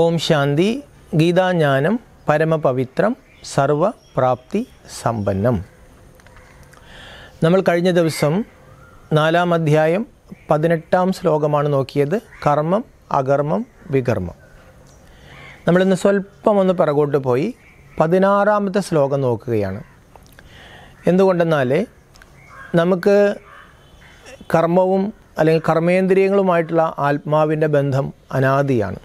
ഓം ശാന്തി ഗീതാജ്ഞാനം പരമപവിത്രം സർവപ്രാപ്തി സമ്പന്നം. നമ്മൾ കഴിഞ്ഞ ദിവസം നാലാം അധ്യായം പതിനെട്ടാം ശ്ലോകമാണ് നോക്കിയത്. കർമ്മം അകർമ്മം വികർമ്മം. നമ്മളിന്ന് സ്വല്പം ഒന്ന് പിറകോട്ട് പോയി പതിനാറാമത്തെ ശ്ലോകം നോക്കുകയാണ്. എന്തുകൊണ്ടെന്നാൽ നമുക്ക് കർമ്മവും അല്ലെങ്കിൽ കർമ്മേന്ദ്രിയങ്ങളുമായിട്ടുള്ള ആത്മാവിന്റെ ബന്ധം അനാദിയാണ്.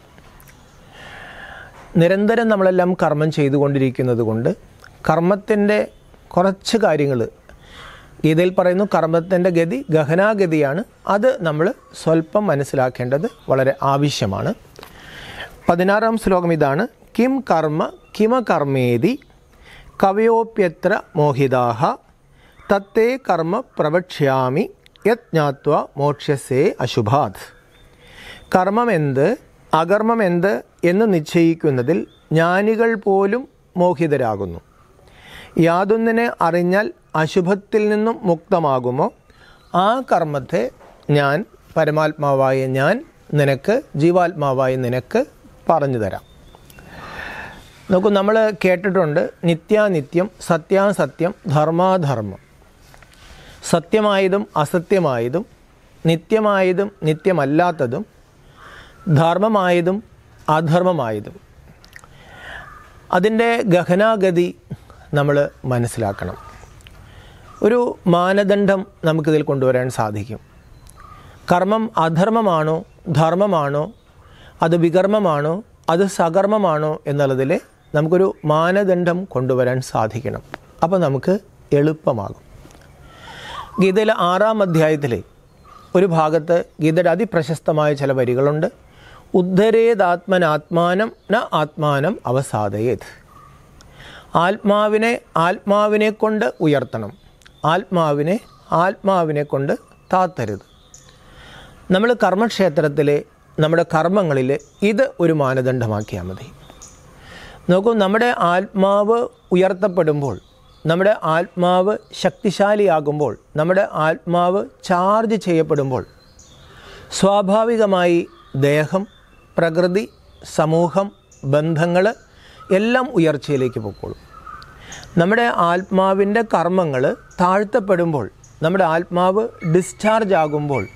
നിരന്തരം നമ്മളെല്ലാം കർമ്മം ചെയ്തുകൊണ്ടിരിക്കുന്നത് കൊണ്ട് കർമ്മത്തിന്റെ കുറച്ച് കാര്യങ്ങൾ ഗീതയിൽ പറയുന്നു കർമ്മത്തിന്റെ ഗതി ഗഹനാഗതിയാണ്. അത് നമ്മൾ സ്വല്പം മനസ്സിലാക്കേണ്ടത് വളരെ ആവശ്യമാണ്. പതിനാറാം ശ്ലോകം ഇതാണ്. കിം കർമ്മ കിമ കർമ്മേതി കവയോപ്യത്ര മോഹിതാഹ തത്തേ കർമ്മ പ്രവക്ഷ്യാമി യജ്ഞാത്വ മോക്ഷ്യസേ അശുഭാത്. കർമ്മമെന്ത് അകർമ്മമെന്ത് എന്ന് നിശ്ചയിക്കുന്നതിൽ ജ്ഞാനികൾ പോലും മോഹിതരാകുന്നു. യാതൊന്നിനെ അറിഞ്ഞാൽ അശുഭത്തിൽ നിന്നും മുക്തമാകുമോ? ആ കർമ്മത്തെ ഞാൻ പരമാത്മാവായ ഞാൻ നിനക്ക് ജീവാത്മാവായ നിനക്ക് പറഞ്ഞു തരാം. നോക്കൂ നമ്മൾ കേട്ടിട്ടുണ്ട് നിത്യാനിത്യം സത്യാസത്യം ധർമാധർമ്മം. സത്യമായതും അസത്യമായതും നിത്യമായതും നിത്യമല്ലാത്തതും ധർമ്മമായതും അധർമ്മമായതും. അതിന്റെ ഗഹനാഗതി നമ്മൾ മനസ്സിലാക്കണം. ഒരു മാനദണ്ഡം നമുക്കിതിൽ കൊണ്ടുവരാൻ സാധിക്കും. കർമ്മം അധർമ്മമാണോ ധർമ്മമാണോ അത് വികർമ്മമാണോ അത് സകർമ്മമാണോ എന്നുള്ളതിൽ നമുക്കൊരു മാനദണ്ഡം കൊണ്ടുവരാൻ സാധിക്കണം. അപ്പോൾ നമുക്ക് എളുപ്പമാകും. ഗീതയിലെ ആറാം അധ്യായത്തിലെ ഒരു ഭാഗത്ത് ഗീതയുടെ അതിപ്രശസ്തമായ ചില വരികളുണ്ട്. ഉദ്ധരേതാത്മനാത്മാനം ന ആത്മാനം അവസാദയേത്. ആത്മാവിനെ ആത്മാവിനെ കൊണ്ട് ഉയർത്തണം. ആത്മാവിനെ ആത്മാവിനെ കൊണ്ട് താത്തരുത്. നമ്മൾ കർമ്മക്ഷേത്രത്തിലെ നമ്മുടെ കർമ്മങ്ങളിൽ ഇത് ഒരു മാനദണ്ഡമാക്കിയാൽ മതി. നോക്കൂ നമ്മുടെ ആത്മാവ് ഉയർത്തപ്പെടുമ്പോൾ നമ്മുടെ ആത്മാവ് ശക്തിശാലിയാകുമ്പോൾ നമ്മുടെ ആത്മാവ് ചാർജ് ചെയ്യപ്പെടുമ്പോൾ സ്വാഭാവികമായി ദേഹം പ്രകൃതി സമൂഹം ബന്ധങ്ങൾ എല്ലാം ഉയർച്ചയിലേക്ക് പൊക്കോളും. നമ്മുടെ ആത്മാവിന്റെ കർമ്മങ്ങൾ താഴ്ത്തപ്പെടുമ്പോൾ നമ്മുടെ ആത്മാവ് ഡിസ്ചാർജ് ആകുമ്പോൾ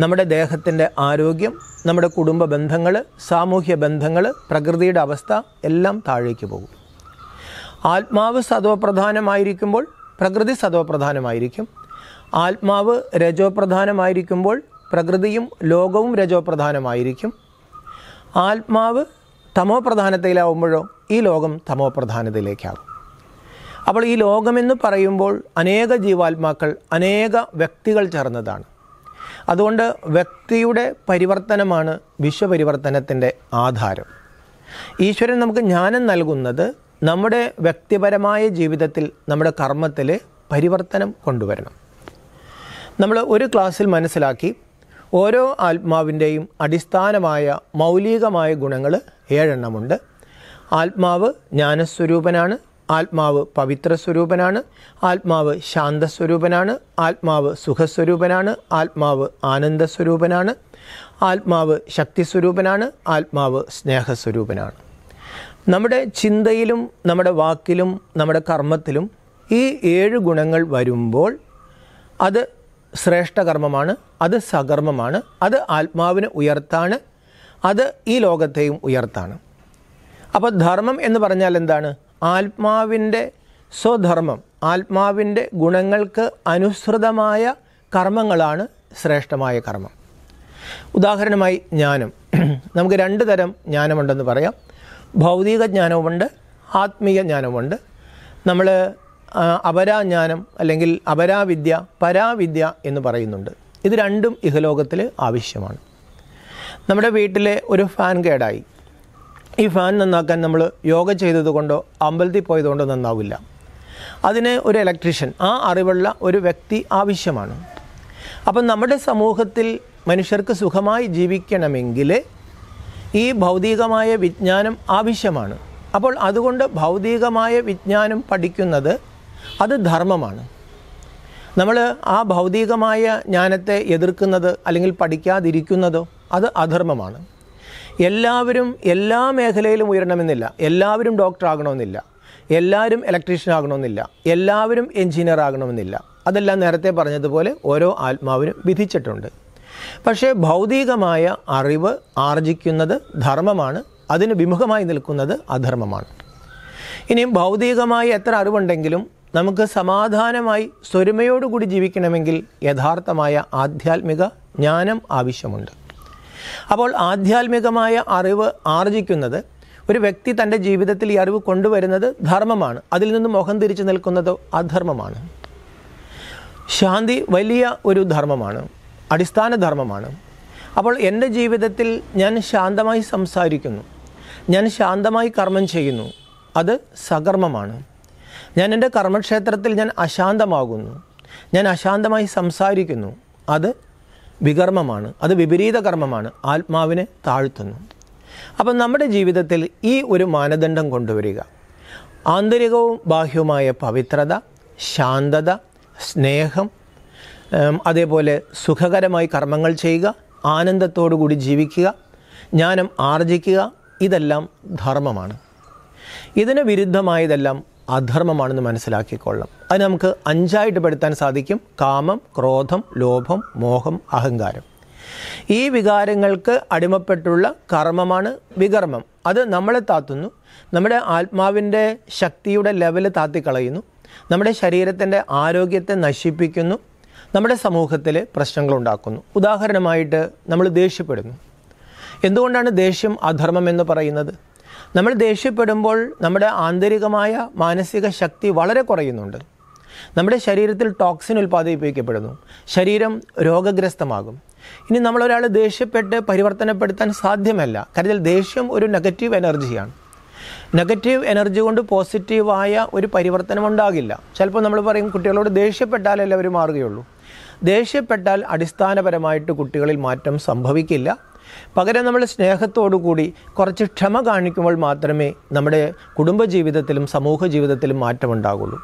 നമ്മുടെ ദേഹത്തിന്റെ ആരോഗ്യം നമ്മുടെ കുടുംബ ബന്ധങ്ങൾ സാമൂഹ്യ ബന്ധങ്ങൾ പ്രകൃതിയുടെ അവസ്ഥ എല്ലാം താഴേക്ക് പോകും. ആത്മാവ് സത്വപ്രധാനമായിരിക്കുമ്പോൾ പ്രകൃതി സത്വപ്രധാനമായിരിക്കും ആത്മാവ് രജോപ്രധാനമായിരിക്കുമ്പോൾ പ്രകൃതിയും ലോകവും രജോപ്രധാനമായിരിക്കും. ആത്മാവ് തമോ പ്രധാനതയിലാവുമ്പോഴോ ഈ ലോകം തമോ പ്രധാനതയിലേക്കാകും അപ്പോൾ ഈ ലോകമെന്ന് പറയുമ്പോൾ അനേക ജീവാത്മാക്കൾ അനേക വ്യക്തികൾ ചേർന്നതാണ്. അതുകൊണ്ട് വ്യക്തിയുടെ പരിവർത്തനമാണ് വിശ്വപരിവർത്തനത്തിന്റെ ആധാരം. ഈശ്വരൻ നമുക്ക് ജ്ഞാനം നൽകുന്നത് നമ്മുടെ വ്യക്തിപരമായ ജീവിതത്തിൽ നമ്മുടെ കർമ്മത്തിൽ പരിവർത്തനം കൊണ്ടുവരണം. നമ്മൾ ഒരു ക്ലാസ്സിൽ മനസ്സിലാക്കി ഓരോ ആത്മാവിന്റെയും അടിസ്ഥാനമായ മൗലികമായ ഗുണങ്ങൾ ഏഴെണ്ണമുണ്ട്. ആത്മാവ് ജ്ഞാനസ്വരൂപനാണ് ആത്മാവ് പവിത്ര സ്വരൂപനാണ് ആത്മാവ് ശാന്തസ്വരൂപനാണ് ആത്മാവ് സുഖസ്വരൂപനാണ് ആത്മാവ് ആനന്ദസ്വരൂപനാണ് ആത്മാവ് ശക്തിസ്വരൂപനാണ് ആത്മാവ് സ്നേഹസ്വരൂപനാണ്. നമ്മുടെ ചിന്തയിലും നമ്മുടെ വാക്കിലും നമ്മുടെ കർമ്മത്തിലും ഈ ഏഴ് ഗുണങ്ങൾ വരുമ്പോൾ അത് ശ്രേഷ്ഠകർമ്മമാണ് അത് സകർമ്മമാണ് അത് ആത്മാവിനെ ഉയർത്താണ് അത് ഈ ലോകത്തെയും ഉയർത്താണ്. അപ്പോൾ ധർമ്മം എന്ന് പറഞ്ഞാൽ എന്താണ്? ആത്മാവിന്റെ സ്വധർമ്മം ആത്മാവിന്റെ ഗുണങ്ങൾക്ക് അനുസൃതമായ കർമ്മങ്ങളാണ് ശ്രേഷ്ഠമായ കർമ്മം. ഉദാഹരണമായി ജ്ഞാനം. നമുക്ക് രണ്ട് തരം ജ്ഞാനമുണ്ടെന്ന് പറയാം. ഭൗതിക ജ്ഞാനവുമുണ്ട് ആത്മീയ ജ്ഞാനവുമുണ്ട്. നമ്മൾ അപരാജ്ഞാനം അല്ലെങ്കിൽ അപരാവിദ്യ പരാവിദ്യ എന്ന് പറയുന്നുണ്ട്. ഇത് രണ്ടും ഇഹലോകത്തിൽ ആവശ്യമാണ്. നമ്മുടെ വീട്ടിലെ ഒരു ഫാൻ കേടായി. ഈ ഫാൻ നന്നാക്കാൻ നമ്മൾ യോഗ ചെയ്തതുകൊണ്ടോ അമ്പലത്തിൽ പോയതുകൊണ്ടോ നന്നാവില്ല. അതിന് ഒരു ഇലക്ട്രീഷ്യൻ ആ അറിവുള്ള ഒരു വ്യക്തി ആവശ്യമാണ്. അപ്പം നമ്മുടെ സമൂഹത്തിൽ മനുഷ്യർക്ക് സുഖമായി ജീവിക്കണമെങ്കിൽ ഈ ഭൗതികമായ വിജ്ഞാനം ആവശ്യമാണ്. അപ്പോൾ അതുകൊണ്ട് ഭൗതികമായ വിജ്ഞാനം പഠിക്കുന്നത് അത് ധർമ്മമാണ്. നമ്മൾ ആ ഭൗതികമായ ജ്ഞാനത്തെ എതിർക്കുന്നത് അല്ലെങ്കിൽ പഠിക്കാതിരിക്കുന്നതോ അത് അധർമ്മമാണ്. എല്ലാവരും എല്ലാ മേഖലയിലും ഉയരണമെന്നില്ല. എല്ലാവരും ഡോക്ടർ ആകണമെന്നില്ല. എല്ലാവരും ഇലക്ട്രീഷ്യൻ ആകണമെന്നില്ല. എല്ലാവരും എഞ്ചിനീയർ ആകണമെന്നില്ല. അതെല്ലാം നേരത്തെ പറഞ്ഞതുപോലെ ഓരോ ആത്മാവിനും വിധിച്ചിട്ടുണ്ട്. പക്ഷേ ഭൗതികമായ അറിവ് ആർജിക്കുന്നത് ധർമ്മമാണ്. അതിന് വിമുഖമായി നിൽക്കുന്നത് അധർമ്മമാണ്. ഇനിയും ഭൗതികമായി എത്ര അറിവുണ്ടെങ്കിലും നമുക്ക് സമാധാനമായി സ്വരുമയോടുകൂടി ജീവിക്കണമെങ്കിൽ യഥാർത്ഥമായ ആധ്യാത്മിക ജ്ഞാനം ആവശ്യമുണ്ട്. അപ്പോൾ ആധ്യാത്മികമായ അറിവ് ആർജിക്കുന്നത് ഒരു വ്യക്തി തന്റെ ജീവിതത്തിൽ ഈ അറിവ് കൊണ്ടുവരുന്നത് ധർമ്മമാണ്. അതിൽ നിന്ന് മുഖം തിരിച്ചു നിൽക്കുന്നതോ അധർമ്മമാണ്. ശാന്തി വലിയ ഒരു ധർമ്മമാണ്. അടിസ്ഥാന ധർമ്മമാണ്. അപ്പോൾ എന്റെ ജീവിതത്തിൽ ഞാൻ ശാന്തമായി സംസാരിക്കുന്നു. ഞാൻ ശാന്തമായി കർമ്മം ചെയ്യുന്നു. അത് സകർമ്മമാണ്. ഞാൻ എന്റെ കർമ്മക്ഷേത്രത്തിൽ ഞാൻ അശാന്തമാകുന്നു. ഞാൻ അശാന്തമായി സംസാരിക്കുന്നു. അത് വികർമ്മമാണ്. അത് വിപരീത കർമ്മമാണ്. ആത്മാവിനെ താഴ്ത്തുന്നു. അപ്പം നമ്മുടെ ജീവിതത്തിൽ ഈ ഒരു മാനദണ്ഡം കൊണ്ടുവരിക. ആന്തരികവും ബാഹ്യവുമായ പവിത്രത ശാന്തത സ്നേഹം അതേപോലെ സുഖകരമായി കർമ്മങ്ങൾ ചെയ്യുക ആനന്ദത്തോടുകൂടി ജീവിക്കുക ജ്ഞാനം ആർജിക്കുക ഇതെല്ലാം ധർമ്മമാണ്. ഇതിന് വിരുദ്ധമായതെല്ലാം അധർമ്മമാണെന്ന് മനസ്സിലാക്കിക്കൊള്ളാം അത് നമുക്ക് അഞ്ചായിട്ട് പെടുത്താൻ സാധിക്കും. കാമം ക്രോധം ലോഭം മോഹം അഹങ്കാരം. ഈ വികാരങ്ങൾക്ക് അടിമപ്പെട്ടുള്ള കർമ്മമാണ് വികർമ്മം. അത് നമ്മളെ താത്തുന്നു. നമ്മുടെ ആത്മാവിന്റെ ശക്തിയുടെ ലെവൽ താത്തിക്കളയുന്നു. നമ്മുടെ ശരീരത്തിന്റെ ആരോഗ്യത്തെ നശിപ്പിക്കുന്നു. നമ്മുടെ സമൂഹത്തിൽ പ്രശ്നങ്ങളുണ്ടാക്കുന്നു. ഉദാഹരണമായിട്ട് നമ്മൾ ദേഷ്യപ്പെടുന്നു. എന്തുകൊണ്ടാണ് ദേഷ്യം അധർമ്മം എന്ന് പറയുന്നത്? നമ്മൾ ദേഷ്യപ്പെടുമ്പോൾ നമ്മുടെ ആന്തരികമായ മാനസിക ശക്തി വളരെ കുറയുന്നുണ്ട്. നമ്മുടെ ശരീരത്തിൽ ടോക്സിൻ ഉൽപ്പാദിപ്പിക്കപ്പെടുന്നു. ശരീരം രോഗഗ്രസ്തമാകും. ഇനി നമ്മളൊരാൾ ദേഷ്യപ്പെട്ട് പരിവർത്തനപ്പെടുത്താൻ സാധ്യമല്ല. കാരണം ദേഷ്യം ഒരു നെഗറ്റീവ് എനർജിയാണ് നെഗറ്റീവ് എനർജി കൊണ്ട് പോസിറ്റീവായ ഒരു പരിവർത്തനം ഉണ്ടാകില്ല ചിലപ്പോൾ നമ്മൾ പറയും കുട്ടികളോട് ദേഷ്യപ്പെട്ടാലല്ലേ അവർ മാറുകയുള്ളൂ? ദേഷ്യപ്പെട്ടാൽ അടിസ്ഥാനപരമായിട്ട് കുട്ടികളിൽ മാറ്റം സംഭവിക്കില്ല. പകരം നമ്മൾ സ്നേഹത്തോടു കൂടി കുറച്ച് ക്ഷമ കാണിക്കുമ്പോൾ മാത്രമേ നമ്മുടെ കുടുംബജീവിതത്തിലും സമൂഹ ജീവിതത്തിലും മാറ്റമുണ്ടാകുള്ളൂ.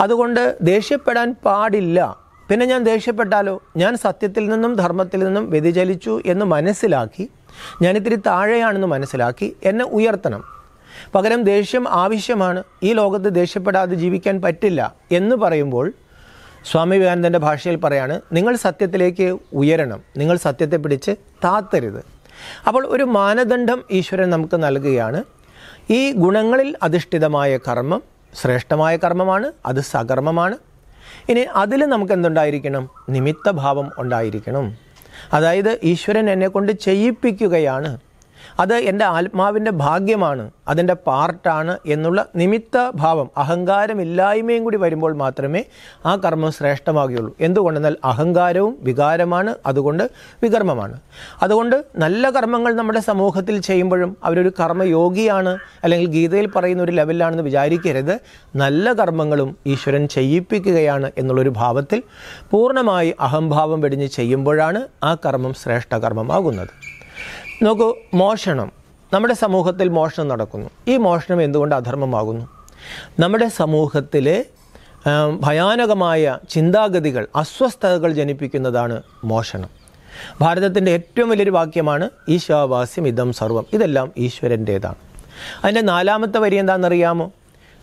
അതുകൊണ്ട് ദേഷ്യപ്പെടാൻ പാടില്ല. പിന്നെ ഞാൻ ദേഷ്യപ്പെട്ടാലോ? ഞാൻ സത്യത്തിൽ നിന്നും ധർമ്മത്തിൽ നിന്നും വ്യതിചലിച്ചു എന്ന് മനസ്സിലാക്കി ഞാനിത്തിരി താഴെയാണെന്ന് മനസ്സിലാക്കി എന്നെ ഉയർത്തണം. പകരം ദേഷ്യം ആവശ്യമാണ്. ഈ ലോകത്ത് ദേഷ്യപ്പെടാതെ ജീവിക്കാൻ പറ്റില്ല എന്ന് പറയുമ്പോൾ സ്വാമി വിവേകാനന്ദന്റെ ഭാഷയിൽ പറയാണ് നിങ്ങൾ സത്യത്തിലേക്ക് ഉയരണം നിങ്ങൾ സത്യത്തെ പിടിച്ച് താത്തരുത്. അപ്പോൾ ഒരു മാനദണ്ഡം ഈശ്വരൻ നമുക്ക് നൽകുകയാണ്. ഈ ഗുണങ്ങളിൽ അധിഷ്ഠിതമായ കർമ്മം ശ്രേഷ്ഠമായ കർമ്മമാണ് അത് സകർമ്മമാണ്. ഇനി അതിൽ നമുക്ക് എന്തുണ്ടായിരിക്കണം? നിമിത്തഭാവം ഉണ്ടായിരിക്കണം. അതായത് ഈശ്വരൻ എന്നെ കൊണ്ട് ചെയ്യിപ്പിക്കുകയാണ്. അത് എന്റെ ആത്മാവിന്റെ ഭാഗ്യമാണ് അതിന്റെ പാർട്ടാണ് എന്നുള്ള നിമിത്ത ഭാവം അഹങ്കാരമില്ലായ്മയും കൂടി വരുമ്പോൾ മാത്രമേ ആ കർമ്മം ശ്രേഷ്ഠമാകുകയുള്ളൂ. എന്തുകൊണ്ടെന്നാൽ അഹങ്കാരവും വികാരമാണ് അതുകൊണ്ട് വികർമ്മമാണ്. അതുകൊണ്ട് നല്ല കർമ്മങ്ങൾ നമ്മുടെ സമൂഹത്തിൽ ചെയ്യുമ്പോഴും അവരൊരു കർമ്മയോഗിയാണ് അല്ലെങ്കിൽ ഗീതയിൽ പറയുന്ന ഒരു ലെവലിലാണെന്ന് വിചാരിക്കരുത്. നല്ല കർമ്മങ്ങളും ഈശ്വരൻ ചെയ്യിപ്പിക്കുകയാണ് എന്നുള്ളൊരു ഭാവത്തിൽ പൂർണമായി അഹംഭാവം വെടിഞ്ഞ് ചെയ്യുമ്പോഴാണ് ആ കർമ്മം ശ്രേഷ്ഠ കർമ്മമാകുന്നത് നോക്കൂ മോഷണം. നമ്മുടെ സമൂഹത്തിൽ മോഷണം നടക്കുന്നു. ഈ മോഷണം എന്തുകൊണ്ട് അധർമ്മമാകുന്നു? നമ്മുടെ സമൂഹത്തിലെ ഭയാനകമായ ചിന്താഗതികൾ അസ്വസ്ഥതകൾ ജനിപ്പിക്കുന്നതാണ് മോഷണം. ഭാരതത്തിന്റെ ഏറ്റവും വലിയൊരു വാക്യമാണ് ഈശാവാസ്യം ഇതം സർവം. ഇതെല്ലാം ഈശ്വരന്റേതാണ് അതിന്റെ നാലാമത്തെ വരി എന്താണെന്നറിയാമോ?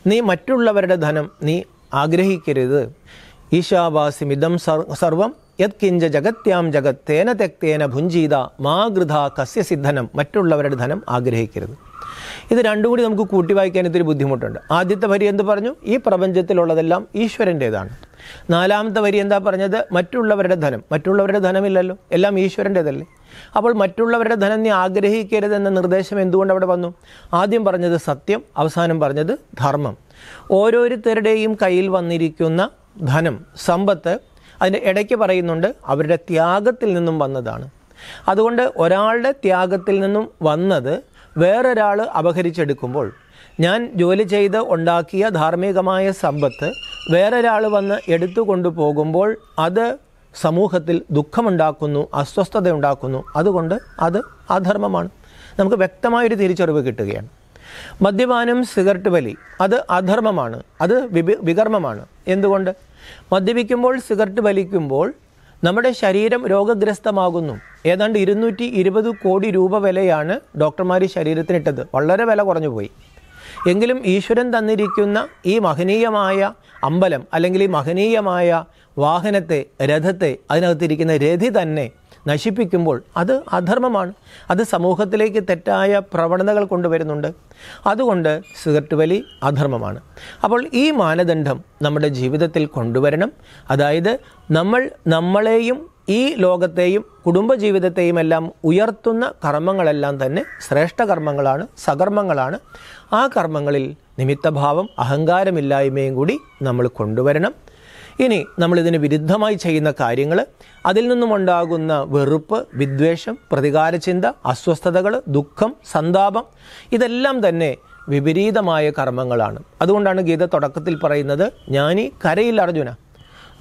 നീ മറ്റുള്ളവരുടെ ധനം നീ ആഗ്രഹിക്കരുത്. ഈശാവാസ്യം ഇതം സർ- സർവം യത്കിഞ്ച ജഗത്യാം ജഗത് തേന തെക്തേന ഭുഞ്ചീത മാ കസ്യസിദ്ധനം കസ്യ സിദ്ധനം മറ്റുള്ളവരുടെ ധനം ആഗ്രഹിക്കരുത്. ഇത് രണ്ടും കൂടി നമുക്ക് കൂട്ടി വായിക്കാൻ ഇത്തിരി ബുദ്ധിമുട്ടുണ്ട്. ആദ്യത്തെ വരി എന്ത് പറഞ്ഞു? ഈ പ്രപഞ്ചത്തിലുള്ളതെല്ലാം ഈശ്വരന്റേതാണ് നാലാമത്തെ വരി എന്താ പറഞ്ഞത്? മറ്റുള്ളവരുടെ ധനം. മറ്റുള്ളവരുടെ ധനമില്ലല്ലോ. എല്ലാം ഈശ്വരന്റേതല്ലേ അപ്പോൾ മറ്റുള്ളവരുടെ ധനം നീ ആഗ്രഹിക്കരുതെന്ന നിർദ്ദേശം എന്തുകൊണ്ട് അവിടെ വന്നു? ആദ്യം പറഞ്ഞത് സത്യം അവസാനം പറഞ്ഞത് ധർമ്മം. ഓരോരുത്തരുടെയും കയ്യിൽ വന്നിരിക്കുന്ന ധനം സമ്പത്ത് അതിന്റെ ഇടയ്ക്ക് പറയുന്നുണ്ട് അവരുടെ ത്യാഗത്തിൽ നിന്നും വന്നതാണ്. അതുകൊണ്ട് ഒരാളുടെ ത്യാഗത്തിൽ നിന്നും വന്നത് വേറൊരാൾ അപഹരിച്ചെടുക്കുമ്പോൾ ഞാൻ ജോലി ചെയ്ത് ഉണ്ടാക്കിയ ധാർമ്മികമായ സമ്പത്ത് വേറൊരാൾ വന്ന് എടുത്തു കൊണ്ടുപോകുമ്പോൾ അത് സമൂഹത്തിൽ ദുഃഖമുണ്ടാക്കുന്നു അസ്വസ്ഥത ഉണ്ടാക്കുന്നു അതുകൊണ്ട് അത് അധർമ്മമാണ്. നമുക്ക് വ്യക്തമായൊരു തിരിച്ചറിവ് കിട്ടുകയാണ്. മദ്യപാനം സിഗരറ്റ് വലി അത് അധർമ്മമാണ്. അത് വികർമ്മമാണ്. എന്തുകൊണ്ട്? മദ്യപിക്കുമ്പോൾ സിഗരറ്റ് വലിക്കുമ്പോൾ നമ്മുടെ ശരീരം രോഗഗ്രസ്തമാകുന്നു. ഏതാണ്ട് ഇരുന്നൂറ്റി ഇരുപത് കോടി രൂപ വിലയാണ് ഡോക്ടർമാർ ശരീരത്തിനിട്ടത്. വളരെ വില കുറഞ്ഞു പോയി. എങ്കിലും ഈശ്വരൻ തന്നിരിക്കുന്ന ഈ മഹനീയമായ അമ്പലം അല്ലെങ്കിൽ ഈ മഹനീയമായ വാഹനത്തെ രഥത്തെ അതിനകത്തിരിക്കുന്ന രഥി തന്നെ നശിപ്പിക്കുമ്പോൾ അത് അധർമ്മമാണ്. അത് സമൂഹത്തിലേക്ക് തെറ്റായ പ്രവണതകൾ കൊണ്ടുവരുന്നുണ്ട്. അതുകൊണ്ട് സിഗരറ്റ് വലി അധർമ്മമാണ്. അപ്പോൾ ഈ മാനദണ്ഡം നമ്മുടെ ജീവിതത്തിൽ കൊണ്ടുവരണം. അതായത് നമ്മൾ നമ്മളെയും ഈ ലോകത്തെയും കുടുംബജീവിതത്തെയും എല്ലാം ഉയർത്തുന്ന കർമ്മങ്ങളെല്ലാം തന്നെ ശ്രേഷ്ഠ കർമ്മങ്ങളാണ് സകർമ്മങ്ങളാണ്. ആ കർമ്മങ്ങളിൽ നിമിത്തഭാവം അഹങ്കാരമില്ലായ്മയും കൂടി നമ്മൾ കൊണ്ടുവരണം. ഇനി നമ്മളിതിന് വിരുദ്ധമായി ചെയ്യുന്ന കാര്യങ്ങൾ അതിൽ നിന്നുമുണ്ടാകുന്ന വെറുപ്പ് വിദ്വേഷം പ്രതികാരചിന്ത അസ്വസ്ഥതകൾ ദുഃഖം സന്താപം ഇതെല്ലാം തന്നെ വിപരീതമായ കർമ്മങ്ങളാണ്. അതുകൊണ്ടാണ് ഗീത തുടക്കത്തിൽ പറയുന്നത് ജ്ഞാനി കരയിൽ അർജുന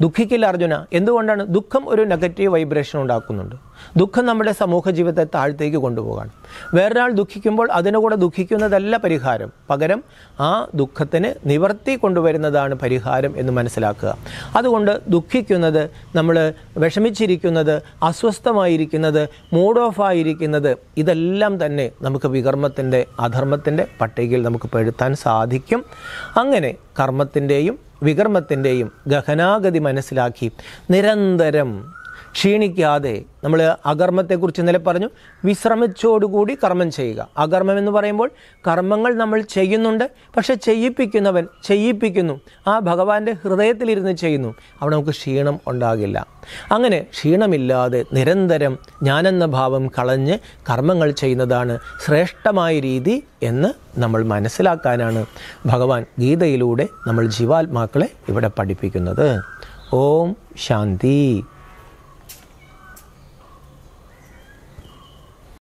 ദുഃഖിക്കില്ല അർജുന. എന്തുകൊണ്ടാണ്? ദുഃഖം ഒരു നെഗറ്റീവ് വൈബ്രേഷൻ ഉണ്ടാക്കുന്നുണ്ട്. ദുഃഖം നമ്മുടെ സമൂഹ ജീവിതത്തെ താഴത്തേക്ക് കൊണ്ടുപോകാണ്. വേറൊരാൾ ദുഃഖിക്കുമ്പോൾ അതിനു കൂടെ ദുഃഖിക്കുന്നതല്ല പരിഹാരം. പകരം ആ ദുഃഖത്തിന് നിവർത്തി കൊണ്ടുവരുന്നതാണ് പരിഹാരം എന്ന് മനസ്സിലാക്കുക. അതുകൊണ്ട് ദുഃഖിക്കുന്നത് നമ്മൾ വിഷമിച്ചിരിക്കുന്നത് അസ്വസ്ഥമായിരിക്കുന്നത് മൂഡ് ഓഫ് ആയിരിക്കുന്നത് ഇതെല്ലാം തന്നെ നമുക്ക് വികർമ്മത്തിന്റെ അധർമ്മത്തിന്റെ പട്ടികയിൽ നമുക്ക് പെടുത്താൻ സാധിക്കും. അങ്ങനെ കർമ്മത്തിന്റെയും വികർമ്മത്തിന്റെയും ഗഹനാഗതി മനസ്സിലാക്കി നിരന്തരം ക്ഷീണിക്കാതെ നമ്മൾ അകർമ്മത്തെക്കുറിച്ച് ഇന്നലെ പറഞ്ഞു വിശ്രമിച്ചോടുകൂടി കർമ്മം ചെയ്യുക. അകർമ്മം എന്ന് പറയുമ്പോൾ കർമ്മങ്ങൾ നമ്മൾ ചെയ്യുന്നുണ്ട് പക്ഷെ ചെയ്യിപ്പിക്കുന്നവൻ ചെയ്യിപ്പിക്കുന്നു. ആ ഭഗവാന്റെ ഹൃദയത്തിലിരുന്ന് ചെയ്യുന്നു. അവിടെ നമുക്ക് ക്ഷീണം ഉണ്ടാകില്ല. അങ്ങനെ ക്ഷീണമില്ലാതെ നിരന്തരം ഞാനെന്ന ഭാവം കളഞ്ഞ് കർമ്മങ്ങൾ ചെയ്യുന്നതാണ് ശ്രേഷ്ഠമായ രീതി എന്ന് നമ്മൾ മനസ്സിലാക്കാനാണ് ഭഗവാൻ ഗീതയിലൂടെ നമ്മൾ ജീവാത്മാക്കളെ ഇവിടെ പഠിപ്പിക്കുന്നത്. ഓം ശാന്തി.